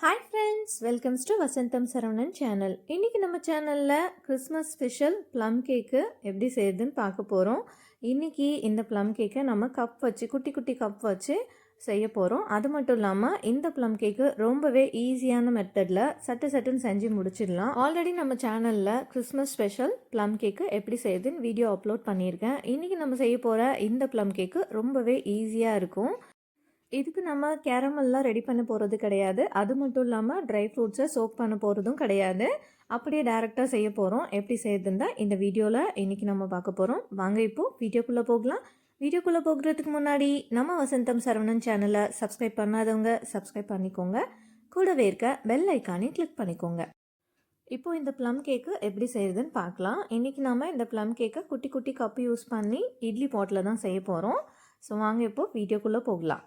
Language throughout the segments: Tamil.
Hi friends welcomes to Vasantham Saravanan channel இன்றைக்கி நம்ம சேனலில் கிறிஸ்மஸ் ஸ்பெஷல் ப்ளம் கேக்கு எப்படி செய்யுதுன்னு பார்க்க போகிறோம் இன்றைக்கி இந்த ப்ளம் கேக்கை நம்ம கப் வச்சு குட்டி குட்டி கப் வச்சு செய்ய போகிறோம் அது மட்டும் இல்லாமல் இந்த ப்ளம் கேக்கு ரொம்பவே ஈஸியான மெத்தடில் சட்டு சட்டுன்னு செஞ்சு முடிச்சிடலாம். ஆல்ரெடி நம்ம சேனலில் கிறிஸ்மஸ் ஸ்பெஷல் ப்ளம் கேக்கு எப்படி செய்யுதுன்னு வீடியோ அப்லோட் பண்ணியிருக்கேன். இன்றைக்கி நம்ம செய்ய போகிற இந்த ப்ளம் கேக்கு ரொம்பவே ஈஸியாக இருக்கும். இதுக்கு நம்ம கேரமெல்லாம் ரெடி பண்ண போகிறது கிடையாது. அது மட்டும் இல்லாமல் ட்ரை ஃப்ரூட்ஸை சோக் பண்ண போகிறதும் கிடையாது. அப்படியே டேரெக்டாக செய்ய போகிறோம் எப்படி செய்யுதுன்னு இந்த வீடியோவில் இன்றைக்கி நம்ம பார்க்க போகிறோம் வாங்க இப்போது வீடியோக்குள்ளே போகலாம். வீடியோக்குள்ளே போகிறதுக்கு முன்னாடி நம்ம வசந்தம் சரவணன் சேனலை சப்ஸ்கிரைப் பண்ணாதவங்க சப்ஸ்கிரைப் பண்ணிக்கோங்க. கூடவே இருக்க பெல் ஐக்கானே கிளிக் பண்ணிக்கோங்க. இப்போது இந்த ப்ளம் கேக்கு எப்படி செய்யுதுன்னு பார்க்கலாம். இன்றைக்கி நாம் இந்த ப்ளம் கேக்கை குட்டி குட்டி கப்பு யூஸ் பண்ணி இட்லி பாட்டில் தான் செய்ய போகிறோம் ஸோ வாங்க இப்போது வீடியோக்குள்ளே போகலாம்.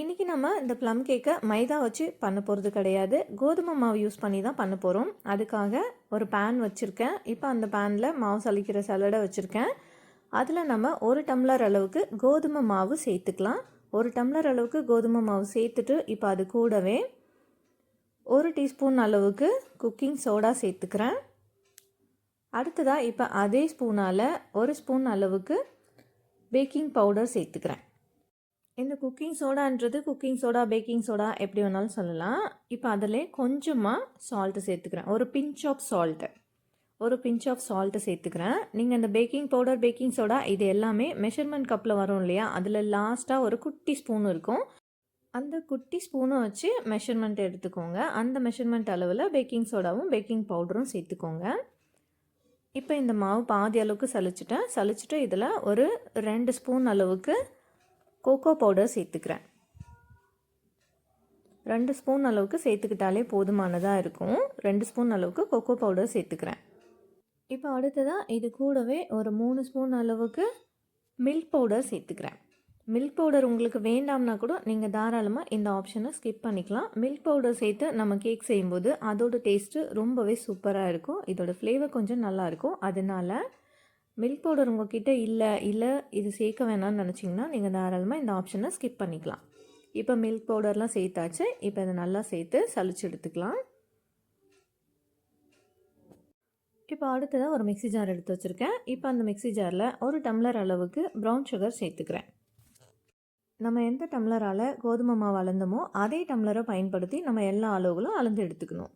இன்றைக்கி நம்ம இந்த ப்ளம் கேக்கை மைதா வச்சு பண்ண போகிறது கிடையாது. கோதுமை மாவு யூஸ் பண்ணி தான் பண்ண போகிறோம் அதுக்காக ஒரு பேன் வச்சுருக்கேன். இப்போ அந்த பேனில் மாவு சலிக்கிற சலடை வச்சுருக்கேன். அதில் நம்ம ஒரு டம்ளர் அளவுக்கு கோதுமை மாவு சேர்த்துக்கலாம். ஒரு டம்ளர் அளவுக்கு கோதுமை மாவு சேர்த்துட்டு இப்போ அது கூடவே ஒரு டீஸ்பூன் அளவுக்கு குக்கிங் சோடா சேர்த்துக்கிறேன். அடுத்ததாக இப்போ அதே ஸ்பூனால் ஒரு ஸ்பூன் அளவுக்கு பேக்கிங் பவுடர் சேர்த்துக்கிறேன். இந்த குக்கிங் சோடான்றது குக்கிங் சோடா பேக்கிங் சோடா எப்படி வேணாலும் சொல்லலாம். இப்போ அதில் கொஞ்சமாக சால்ட்டு சேர்த்துக்கிறேன். ஒரு பிஞ்ச் ஆஃப் சால்ட்டு ஒரு பிஞ்ச் ஆஃப் சால்ட்டு சேர்த்துக்கிறேன். நீங்கள் இந்த பேக்கிங் பவுடர் பேக்கிங் சோடா இது எல்லாமே மெஷர்மெண்ட் கப்பில் வரும் இல்லையா? அதில் லாஸ்ட்டாக ஒரு குட்டி ஸ்பூன் இருக்கும். அந்த குட்டி ஸ்பூனை வச்சு மெஷர்மெண்ட் எடுத்துக்கோங்க. அந்த மெஷர்மெண்ட் அளவில் பேக்கிங் சோடாவும் பேக்கிங் பவுடரும் சேர்த்துக்கோங்க. இப்போ இந்த மாவு பாதி அளவுக்கு சளிச்சிட்டேன். சளிச்சிட்டு இதில் ஒரு ரெண்டு ஸ்பூன் அளவுக்கு கோகோ பவுடர் சேர்த்துக்கிறேன். ரெண்டு ஸ்பூன் அளவுக்கு சேர்த்துக்கிட்டாலே போதுமானதாக இருக்கும். ரெண்டு ஸ்பூன் அளவுக்கு கொக்கோ பவுடர் சேர்த்துக்கிறேன். இப்போ அடுத்ததாக இது கூடவே ஒரு மூணு ஸ்பூன் அளவுக்கு மில்க் பவுடர் சேர்த்துக்கிறேன். மில்க் பவுடர் உங்களுக்கு வேண்டாம்னா கூட நீங்கள் தாராளமாக இந்த ஆப்ஷனை ஸ்கிப் பண்ணிக்கலாம். மில்க் பவுடர் சேர்த்து நம்ம கேக் செய்யும்போது அதோட டேஸ்ட்டு ரொம்பவே சூப்பராக இருக்கும். இதோட ஃப்ளேவர் கொஞ்சம் நல்லாயிருக்கும் அதனால் மில்க் பவுடர் உங்ககிட்ட இல்லை இல்லை இது சேர்க்க வேணாம்னு நினச்சிங்கன்னா நீங்கள் தாராளமாக இந்த ஆப்ஷனை ஸ்கிப் பண்ணிக்கலாம். இப்போ மில்க் பவுடர்லாம் சேர்த்தாச்சு இப்போ இதை நல்லா சேர்த்து சளிச்சு எடுத்துக்கலாம். இப்போ அடுத்ததாக ஒரு மிக்சி ஜார் எடுத்து வச்சுருக்கேன். இப்போ அந்த மிக்சி ஜாரில் ஒரு டம்ளர் அளவுக்கு ப்ரௌன் சுகர் சேர்த்துக்கிறேன். நம்ம எந்த டம்ளரால் கோதுமை மாவு அளந்தமோ அதே டம்ளரை பயன்படுத்தி நம்ம எல்லா அளவுகளும் அளந்து எடுத்துக்கணும்.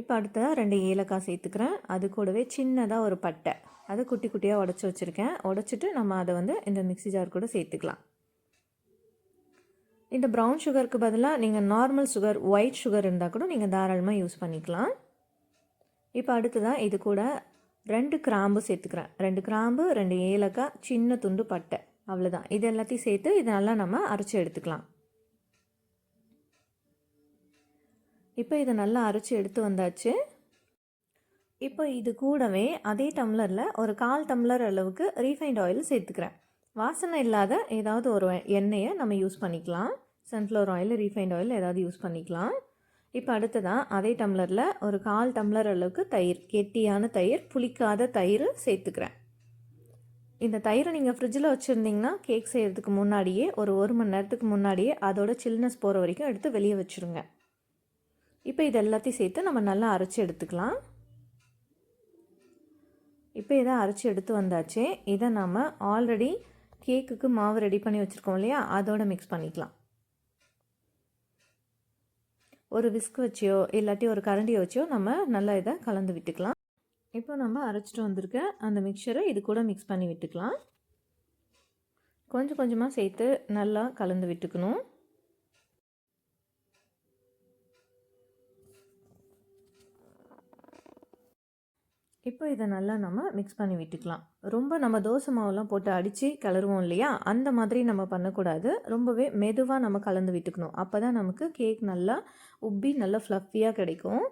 இப்போ அடுத்ததாக ரெண்டு ஏலக்காய் சேர்த்துக்கிறேன். அது கூடவே சின்னதாக ஒரு பட்டை. அதை குட்டி குட்டியாக உடச்சி வச்சுருக்கேன். உடச்சிட்டு நம்ம அதை வந்து இந்த மிக்சி ஜார் கூட சேர்த்துக்கலாம். இந்த ப்ரௌன் சுகருக்கு பதிலாக நீங்கள் நார்மல் சுகர் ஒயிட் சுகர் இருந்தால் கூட நீங்கள் தாராளமாக யூஸ் பண்ணிக்கலாம். இப்போ அடுத்ததாக இது கூட ரெண்டு கிராம்பு சேர்த்துக்கிறேன். ரெண்டு கிராம்பு ரெண்டு ஏலக்காய் சின்ன துண்டு பட்டை. அவ்வளோதான் இது எல்லாத்தையும் சேர்த்து இதை நல்லா நம்ம அரைச்சி எடுத்துக்கலாம். இப்போ இதை நல்லா அரைச்சி எடுத்து வந்தாச்சு. இப்போ இது கூடவே அதே டம்ளரில் ஒரு கால் டம்ளர் அளவுக்கு ரீஃபைண்ட் ஆயில் சேர்த்துக்கிறேன். வாசனை இல்லாத ஏதாவது ஒரு எண்ணெயை நம்ம யூஸ் பண்ணிக்கலாம். சன்ஃப்ளவர் ஆயில் ரீஃபைண்ட் ஆயில் ஏதாவது யூஸ் பண்ணிக்கலாம். இப்போ அடுத்ததாக அதே டம்ளரில் ஒரு கால் டம்ளர் அளவுக்கு தயிர் கெட்டியான தயிர் புளிக்காத தயிர் சேர்த்துக்கிறேன். இந்த தயிரை நீங்கள் ஃப்ரிட்ஜில் வச்சுருந்தீங்கன்னா கேக் செய்கிறதுக்கு முன்னாடியே ஒரு ஒரு மணி நேரத்துக்கு முன்னாடியே அதோட சில்னஸ் போகிற வரைக்கும் எடுத்து வெளியே வச்சுருங்க. இப்போ இது எல்லாத்தையும் சேர்த்து நம்ம நல்லா அரைச்சி எடுத்துக்கலாம். இப்போ இதை அரைச்சி எடுத்து வந்தாச்சு. இதை நாம் ஆல்ரெடி கேக்குக்கு மாவு ரெடி பண்ணி வச்சுருக்கோம் இல்லையா? அதோட மிக்ஸ் பண்ணிக்கலாம். ஒரு விஸ்க் வச்சியோ இல்லாட்டி ஒரு கரண்டியை வச்சியோ நம்ம நல்லா இதை கலந்து விட்டுக்கலாம். இப்போ நம்ம அரைச்சிட்டு வந்திருக்க அந்த மிக்சரை இது கூட மிக்ஸ் பண்ணி விட்டுக்கலாம். கொஞ்சம் கொஞ்சமாக சேர்த்து நல்லா கலந்து விட்டுக்கணும். இப்போ இதை நல்லா நம்ம மிக்ஸ் பண்ணி விட்டுக்கலாம். ரொம்ப நம்ம தோசை மாவுலாம் போட்டு அடித்து கிளறுவோம் இல்லையா? அந்த மாதிரி நம்ம பண்ணக்கூடாது. ரொம்பவே மெதுவாக நம்ம கலந்து விட்டுக்கணும். அப்போ தான் நமக்கு கேக் நல்லா உப்பி நல்லா ஃப்ளஃபியாக கிடைக்கும்.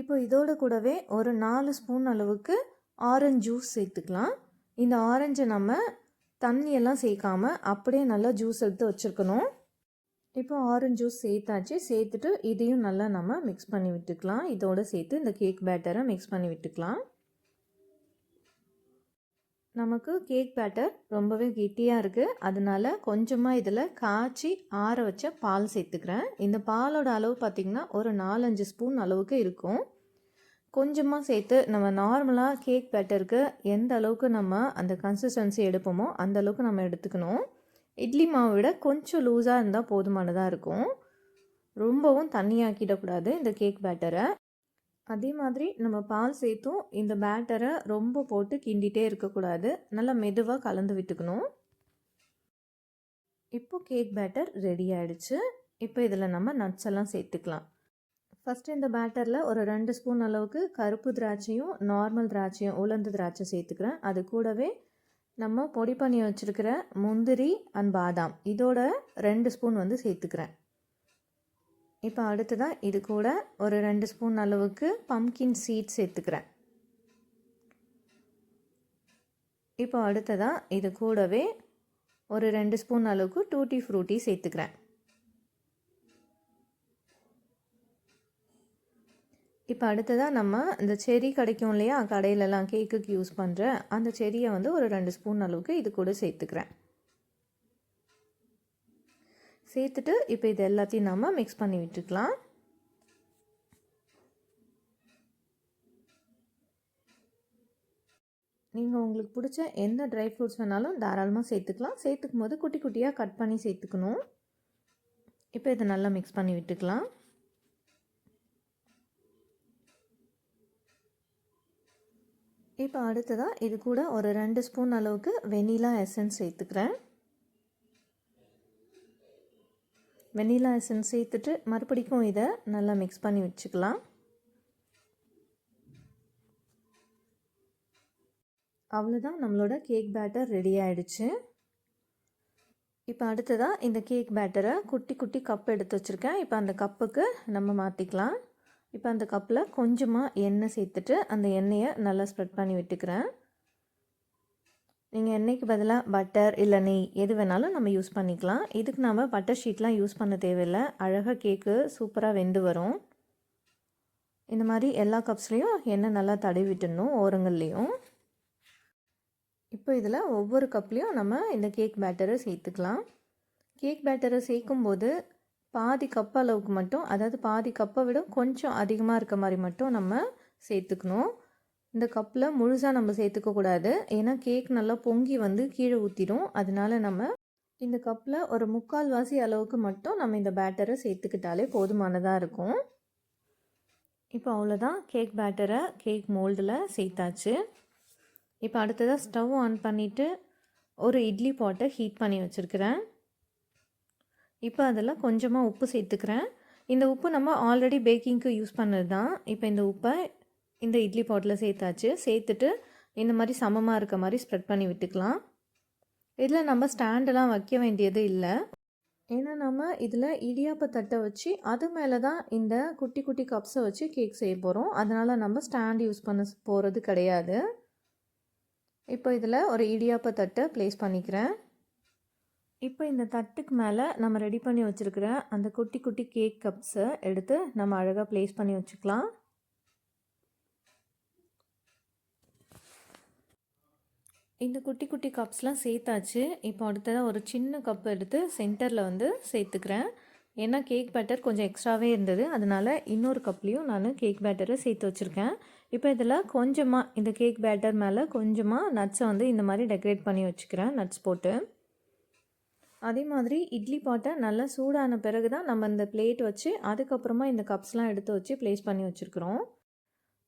இப்போ இதோட கூடவே ஒரு நாலு ஸ்பூன் அளவுக்கு ஆரஞ்சு ஜூஸ் சேர்த்துக்கலாம். இந்த ஆரஞ்சை நம்ம தண்ணியெல்லாம் சேர்க்காமல் அப்படியே நல்லா ஜூஸ் எடுத்து வச்சுருக்கணும். இப்போ ஆரஞ்ச் ஜூஸ் சேர்த்தாச்சு. சேர்த்துட்டு இதையும் நல்லா நம்ம மிக்ஸ் பண்ணி விட்டுக்கலாம். இதோடு சேர்த்து இந்த கேக் பேட்டரை மிக்ஸ் பண்ணி விட்டுக்கலாம். நமக்கு கேக் பேட்டர் ரொம்பவே கெட்டியாக இருக்குது அதனால கொஞ்சமாக இதில் காய்ச்சி ஆற வச்ச பால் சேர்த்துக்கிறேன். இந்த பாலோட அளவு பார்த்திங்கன்னா ஒரு நாலஞ்சு ஸ்பூன் அளவுக்கு இருக்கும். கொஞ்சமாக சேர்த்து நம்ம நார்மலாக கேக் பேட்டருக்கு எந்த அளவுக்கு நம்ம அந்த கன்சிஸ்டன்சி எடுப்போமோ அந்த அளவுக்கு நம்ம எடுத்துக்கணும். இட்லி மாவை விட கொஞ்சம் லூஸாக இருந்தால் போதுமானதாக இருக்கும். ரொம்பவும் தண்ணியாக்கிடக்கூடாது இந்த கேக் பேட்டரை. அதே மாதிரி நம்ம பால் சேர்த்தும் இந்த பேட்டரை ரொம்ப போட்டு கிண்டிகிட்டே இருக்கக்கூடாது. நல்லா மெதுவாக கலந்து விட்டுக்கணும். இப்போ கேக் பேட்டர் ரெடி ஆகிடுச்சு இப்போ இதில் நம்ம நட்ஸ் எல்லாம் சேர்த்துக்கலாம். ஃபஸ்ட்டு இந்த பேட்டரில் ஒரு ரெண்டு ஸ்பூன் அளவுக்கு கருப்பு திராட்சையும் நார்மல் திராட்சையும் உலர்ந்த திராட்சை சேர்த்துக்கிறேன். அது கூடவே நம்ம பொடி பண்ணி வச்சுருக்கிற முந்திரி அண்ட் பாதாம். இதோட ரெண்டு ஸ்பூன் வந்து சேர்த்துக்கிறேன். இப்போ அடுத்ததாக இது கூட ஒரு ரெண்டு ஸ்பூன் அளவுக்கு பம்கின் சீட் சேர்த்துக்கிறேன். இப்போ அடுத்ததாக இது கூடவே ஒரு ரெண்டு ஸ்பூன் அளவுக்கு டூட்டி ஃப்ரூட்டி சேர்த்துக்கிறேன். இப்போ அடுத்ததாக நம்ம இந்த செரி கிடைக்கும் இல்லையா? கடையிலலாம் கேக்குக்கு யூஸ் பண்ணுற அந்த செரியை வந்து ஒரு ரெண்டு ஸ்பூன் அளவுக்கு இது கூட சேர்த்துக்கிறேன். சேர்த்துட்டு இப்போ இது எல்லாத்தையும் நம்ம மிக்ஸ் பண்ணி விட்டுக்கலாம். நீங்கள் உங்களுக்கு பிடிச்ச எந்த ட்ரை ஃப்ரூட்ஸ் வேணாலும் தாராளமாக சேர்த்துக்கலாம். சேர்த்துக்கும் போது குட்டி குட்டியாக கட் பண்ணி சேர்த்துக்கணும். இப்போ இதை நல்லா மிக்ஸ் பண்ணி விட்டுக்கலாம். இப்போ அடுத்ததாக இது கூட ஒரு ரெண்டு ஸ்பூன் அளவுக்கு வெனிலா எசன்ஸ் சேர்த்துக்கிறேன். வெனிலா எசன்ஸ் சேர்த்துட்டு மறுபடிக்கும் இதை நல்லா மிக்ஸ் பண்ணி வச்சுக்கலாம். அவ்வளோதான் நம்மளோட கேக் பேட்டர் ரெடி ஆயிடுச்சு. இப்போ அடுத்ததாக இந்த கேக் பேட்டரை குட்டி குட்டி கப் எடுத்து வச்சுருக்கேன். இப்போ அந்த கப்புக்கு நம்ம மாற்றிக்கலாம் இப்போ அந்த கப்பில் கொஞ்சமாக எண்ணெய் சேர்த்துட்டு அந்த எண்ணெயை நல்லா ஸ்ப்ரெட் பண்ணி விட்டுக்கிறேன். நீங்கள் எண்ணெய்க்கு பதிலாக பட்டர் இல்லை நெய் எது வேணாலும் நம்ம யூஸ் பண்ணிக்கலாம். இதுக்கு நாம் பட்டர் ஷீட்லாம் யூஸ் பண்ண தேவையில்லை. அழகாக கேக்கு சூப்பராக வெந்து வரும். இந்த மாதிரி எல்லா கப்ஸ்லேயும் எண்ணெய் நல்லா தடவி ஓரங்கள்லேயும். இப்போ இதில் ஒவ்வொரு கப்லேயும் நம்ம இந்த கேக் பேட்டரை சேர்த்துக்கலாம். கேக் பேட்டரை சேர்க்கும்போது பாதி கப் அளவுக்கு மட்டும் அதாவது பாதி கப்பை விட கொஞ்சம் அதிகமாக இருக்க மாதிரி மட்டும் நம்ம சேர்த்துக்கணும். இந்த கப்பில் முழுசாக நம்ம சேர்த்துக்கக்கூடாது ஏன்னா கேக் நல்லா பொங்கி வந்து கீழே ஊற்றிடும் அதனால நம்ம இந்த கப்பில் ஒரு முக்கால் வாசி அளவுக்கு மட்டும் நம்ம இந்த பேட்டரை சேர்த்துக்கிட்டாலே போதுமானதாக இருக்கும். இப்போ அவ்வளோதான் கேக் பேட்டரை கேக் மோல்டில் சேர்த்தாச்சு. இப்போ அடுத்ததாக ஸ்டவ் ஆன் பண்ணிவிட்டு ஒரு இட்லி பாட்டை ஹீட் பண்ணி வச்சுருக்கிறேன். இப்போ அதில் கொஞ்சமாக உப்பு சேர்த்துக்கிறேன். இந்த உப்பு நம்ம ஆல்ரெடி பேக்கிங்க்கு யூஸ் பண்ணது தான் இப்போ இந்த உப்பை இந்த இட்லி பாட்டில் சேர்த்தாச்சு. சேர்த்துட்டு இந்த மாதிரி சமமாக இருக்க மாதிரி ஸ்ப்ரெட் பண்ணி விட்டுக்கலாம். இதில் நம்ம ஸ்டாண்டெல்லாம் வைக்க வேண்டியது இல்லை. ஏன்னா நம்ம இதில் இடியாப்ப தட்டை வச்சு அது மேலே தான் இந்த குட்டி குட்டி கப்ஸை வச்சு கேக் செய்ய போகிறோம் அதனால் நம்ம ஸ்டாண்ட் யூஸ் பண்ண போகிறது கிடையாது. இப்போ இதில் ஒரு இடியாப்ப தட்டை ப்ளேஸ் பண்ணிக்கிறேன். இப்போ இந்த தட்டுக்கு மேலே நம்ம ரெடி பண்ணி வச்சுருக்கிற அந்த குட்டி குட்டி கேக் கப்ஸை எடுத்து நம்ம அழகாக ப்ளேஸ் பண்ணி வச்சுக்கலாம். இந்த குட்டி குட்டி கப்ஸ்லாம் சேர்த்தாச்சு. இப்போ அடுத்ததாக ஒரு சின்ன கப் எடுத்து சென்டரில் வந்து சேர்த்துக்கிறேன். ஏன்னா கேக் பேட்டர் கொஞ்சம் எக்ஸ்ட்ராவே இருந்தது. அதனால் இன்னொரு கப்லேயும் நான் கேக் பேட்டரை சேர்த்து வச்சுருக்கேன். இப்போ இதில் கொஞ்சமாக இந்த கேக் பேட்டர் மேலே கொஞ்சமாக நட்ஸை வந்து இந்த மாதிரி டெக்கரேட் பண்ணி வச்சுக்கிறேன். நட்ஸ் போட்டு. அதே மாதிரி இட்லி பாட்டை நல்லா சூடான பிறகு தான் நம்ம இந்த பிளேட் வச்சு அதுக்கப்புறமா இந்த கப்ஸ்லாம் எடுத்து வச்சு ப்ளேஸ் பண்ணி வச்சுருக்குறோம்.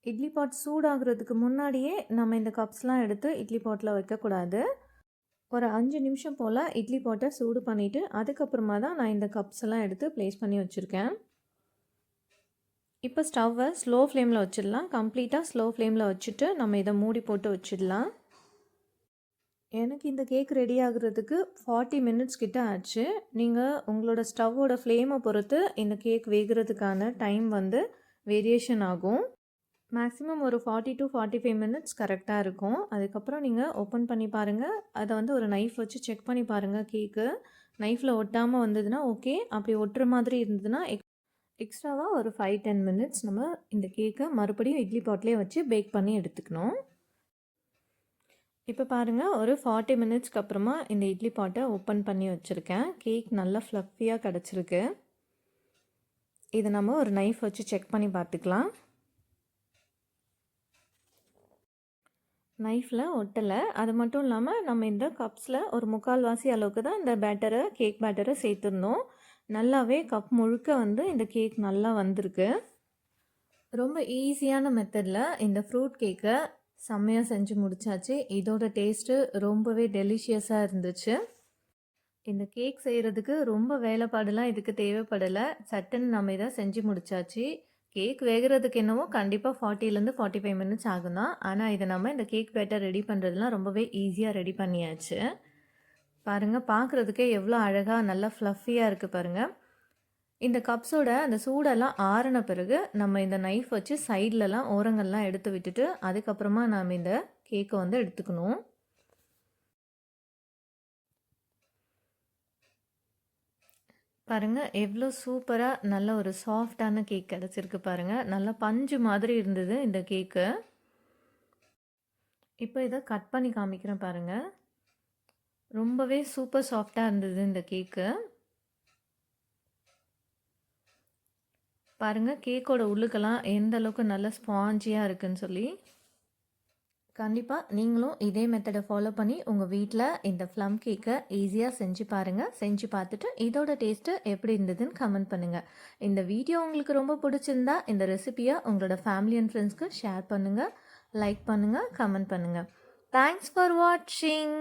இட்லி பாட் சூடாகிறதுக்கு முன்னாடியே நம்ம இந்த கப்ஸ்லாம் எடுத்து இட்லி பாட்டில் வைக்கக்கூடாது. ஒரு அஞ்சு நிமிஷம் போல் இட்லி பாட்டை சூடு பண்ணிவிட்டு அதுக்கப்புறமா தான் நான் இந்த கப்ஸ் எல்லாம் எடுத்து ப்ளேஸ் பண்ணி வச்சுருக்கேன். இப்போ ஸ்டவ்வை ஸ்லோ ஃப்ளேமில் வச்சிடலாம். கம்ப்ளீட்டாக ஸ்லோ ஃப்ளேமில் வச்சுட்டு நம்ம இதை மூடி போட்டு வச்சிடலாம். எனக்கு இந்த கேக் ரெடி ஆகுறதுக்கு ஃபார்ட்டி மினிட்ஸ் கிட்ட ஆச்சு. நீங்கள் உங்களோட ஸ்டவ்வோட ஃப்ளேமை பொறுத்து இந்த கேக் வேகிறதுக்கான டைம் வந்து வேரியேஷன் ஆகும். மேக்ஸிமம் ஒரு forty to forty five minutes கரெக்டாக இருக்கும். அதுக்கப்புறம் நீங்கள் ஓப்பன் பண்ணி பாருங்கள் அதை வந்து ஒரு நைஃப் வச்சு செக் பண்ணி பாருங்கள் கேக்கு நைஃப்பில் ஒட்டாமல் வந்ததுன்னா ஓகே அப்படி ஒட்டுற மாதிரி இருந்ததுன்னா எக் எக்ஸ்ட்ராவாக ஒரு ஃபைவ் டென் மினிட்ஸ் நம்ம இந்த கேக்கை மறுபடியும் இட்லி பாட்லேயே வச்சு பேக் பண்ணி எடுத்துக்கணும். இப்போ பாருங்கள் ஒரு ஃபார்ட்டி மினிட்ஸ்க்கு அப்புறமா இந்த இட்லி பாட்டை ஓப்பன் பண்ணி வச்சுருக்கேன். கேக் நல்லா ஃப்ளஃபியாக கிடச்சிருக்கு. இதை நம்ம ஒரு நைஃப் வச்சு செக் பண்ணி பார்த்துக்கலாம். நைஃப்பில் ஒட்டலை. அது மட்டும் இல்லாமல் நம்ம இந்த கப்ஸில் ஒரு முக்கால்வாசி அளவுக்கு தான் இந்த பேட்டரை கேக் பேட்டரை சேர்த்துருந்தோம். நல்லாவே கப் முழுக்க வந்து இந்த கேக் நல்லா வந்திருக்கு. ரொம்ப ஈஸியான மெத்தடில் இந்த ஃப்ரூட் கேக்கை செம்மையாக செஞ்சு முடிச்சாச்சு. இதோட டேஸ்ட்டு ரொம்பவே டெலிஷியஸாக இருந்துச்சு. இந்த கேக் செய்கிறதுக்கு ரொம்ப வேலைப்பாடுலாம் இதுக்கு தேவைப்படலை. சட்டுன்னு நம்ம இதை செஞ்சு முடிச்சாச்சு. கேக் வேகிறதுக்கு என்னவோ கண்டிப்பாக ஃபார்ட்டிலேருந்து ஃபார்ட்டி ஃபைவ் மினிட்ஸ் ஆகும் தான் ஆனால் இதை நம்ம இந்த கேக் பேட்டர் ரெடி பண்ணுறதுலாம் ரொம்பவே ஈஸியாக ரெடி பண்ணியாச்சு. பாருங்கள் பார்க்குறதுக்கே எவ்வளோ அழகாக நல்லா ஃப்ளஃபியாக இருக்குது பாருங்கள் இந்த கப்ஸோட அந்த சூடெல்லாம் ஆறின பிறகு நம்ம இந்த நைஃப் வச்சு சைட்லலாம் ஓரங்கள்லாம் எடுத்து விட்டுட்டு அதுக்கப்புறமா நாம் இந்த கேக்கை வந்து எடுத்துக்கணும். பாருங்கள் எவ்வளோ சூப்பராக நல்ல ஒரு சாஃப்டான கேக் கிடச்சிருக்கு பாருங்கள் நல்லா பஞ்சு மாதிரி இருந்தது இந்த கேக்கு இப்போ இதை கட் பண்ணி காமிக்கிறேன் பாருங்கள் ரொம்பவே சூப்பர் சாஃப்டாக இருந்தது இந்த கேக்கு பாருங்கள் கேக்கோட உள்ளுக்கெல்லாம் எந்த அளவுக்கு நல்ல ஸ்பாஞ்சியாக இருக்குன்னு சொல்லி. கண்டிப்பாக நீங்களும் இதே மெத்தடை ஃபாலோ பண்ணி உங்கள் வீட்டில் இந்த ஃப்ளம் கேக்கை ஈஸியாக செஞ்சு பாருங்கள் செஞ்சு பார்த்துட்டு இதோட டேஸ்ட்டு எப்படி இருந்ததுன்னு கமெண்ட் பண்ணுங்கள் இந்த வீடியோ உங்களுக்கு ரொம்ப பிடிச்சிருந்தா இந்த ரெசிபியை உங்களோட ஃபேமிலி அண்ட் ஃப்ரெண்ட்ஸ்க்கு ஷேர் பண்ணுங்கள் லைக் பண்ணுங்கள் கமெண்ட் பண்ணுங்கள் தேங்க்ஸ் ஃபார் வாட்சிங்